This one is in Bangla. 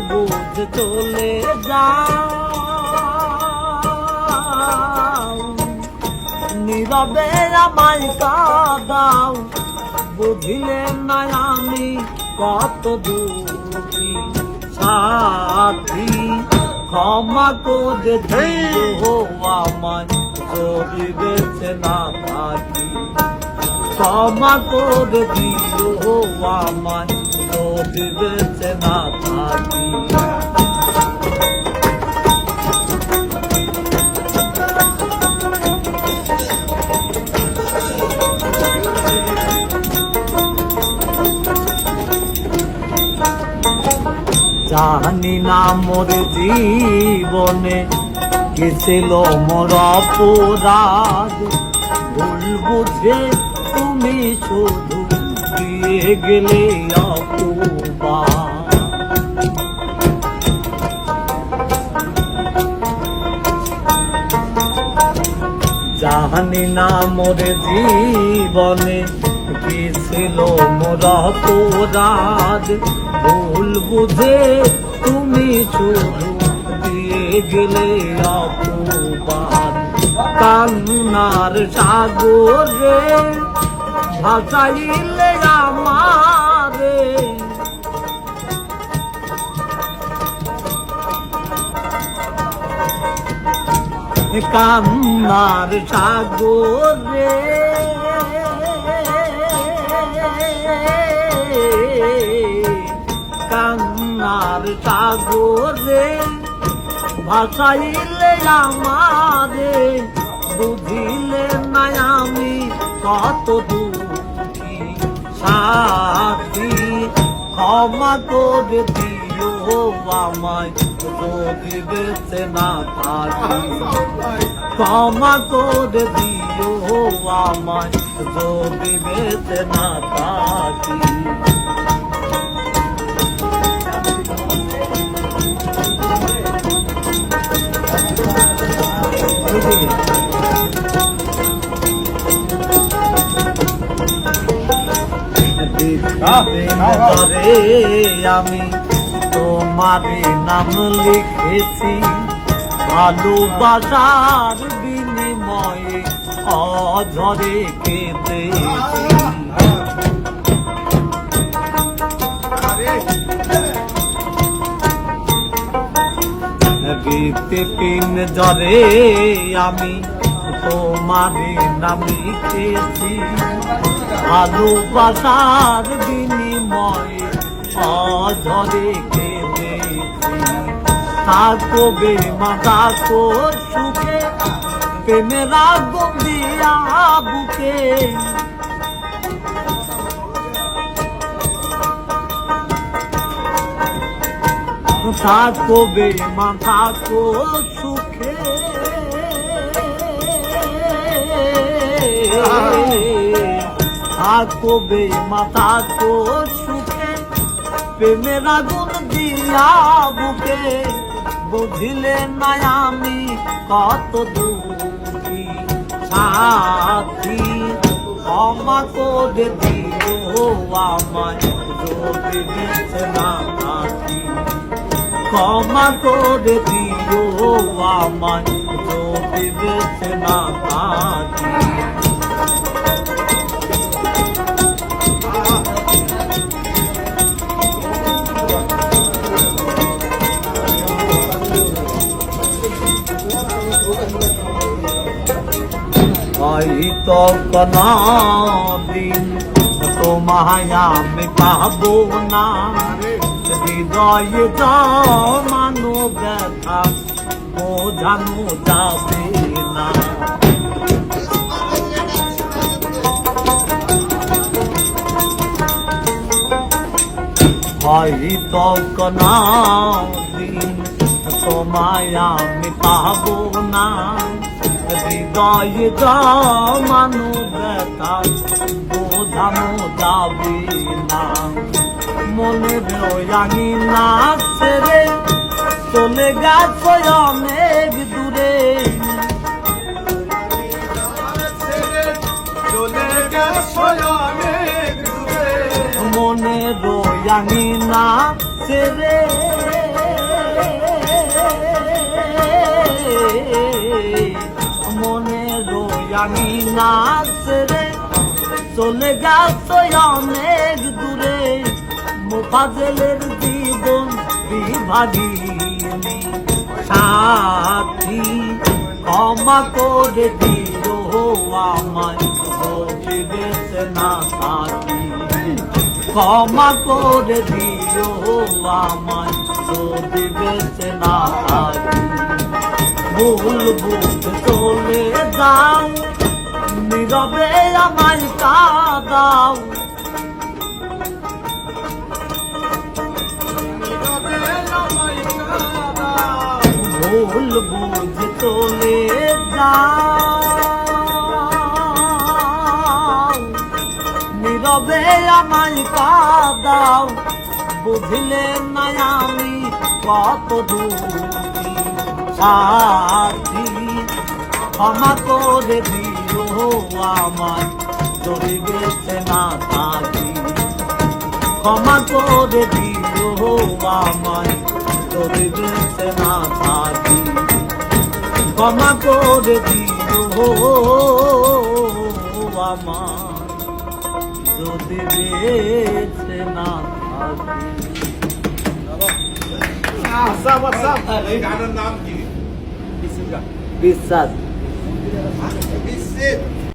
বুঝ চলে যাও। নীরবে আমায় কাদাও। বুঝিলে না আমি কত দুঃখী সাথী। ক্ষমা করে দিও আমায়, যদি বেঁচে না থাকি। ক্ষমা করে দিও আমায় জানি না মোর জীবনে কি ছিল মোর অপরাধ। ভুল বুঝে তুমি শুধু দিয়ে গেলে জানি না মোর জীবনে কি ছিল মোর অপরাধ? ভুল বুঝে তুমি শুধু দিয়ে গেলে অপবাদ। কান্নার সাগরে ভাসাইলে আমারে। কান্নার সাগরে কান্নার সাগরে ভাসাইলে আমারে। বুঝিলে না আমি কত দুঃখী সাথী ক্ষমা করে দিও আমায়, যদি বেঁচে না থাকি। ক্ষমা করে দিও আমায়, যদি বেঁচে না থাকি। ঘরে আমি তোমারে নাম লিখেছি। ভালোবাসার বিনিময়ে অঝরে কেঁদেছি। পিন জরে আমি তোমারে নাম লিখেছি। ভালোবাসার বিনিময়ে অঝরে কেঁদেছি। থাকো বেমা থাকো সুখে প্রেমের আগুন দিয়া বুকে। থাকো বেমা থাকো থাকো বেমা থাকো সুখে প্রেমের আগুন দিয়া বুকে, বুঝিলে না আমি কত দুঃখী। সাথী, ক্ষমা করে দিও আমায়, যদি বেঁচে না থাকি। ক্ষমা করে দিও আমায়, যদি বেঁচে না থাকি। হয়তো দিন তোমায় আমি পাবো না হৃদয়ে জমানো ব্যথা, বোঝানো যাবে না। হয়তো দিন তোমায় আমি না। হৃদয় জমানো ব্যথা বোধানো যাবে না মনে রয়ানি না ছেড়ে চলে গেছে অনেক দূরে মনে রয়ানি না ছেড়ে Hey, hey, hey, hey. ছেড়ে জানি না রে। চলে গেছে অনেক দূরে, মোফাজেলের জীবন বিভাগিনী। সাথী, ক্ষমা করে দিও আমায় না থাকি ক্ষমা করে দিও না থাকি ভুল ভুল চলে যাও। নীরবে আমায় কাদাও। ভুল বুঝ চলে যাও। নীরবে আমায় কাদাও। বুঝলে না আমি কত দূর সাথী ক্ষমা করে দিও আমায় যদি বেঁচে না থাকি। ক্ষমা করে দিও আমায় যদি বেঁচে না থাকি। ক্ষমা করে দিও আমায় যদি বেঁচে না থাকি। আসাম আসাম গানের নাম কি? বিশ্বাস বিশ্বের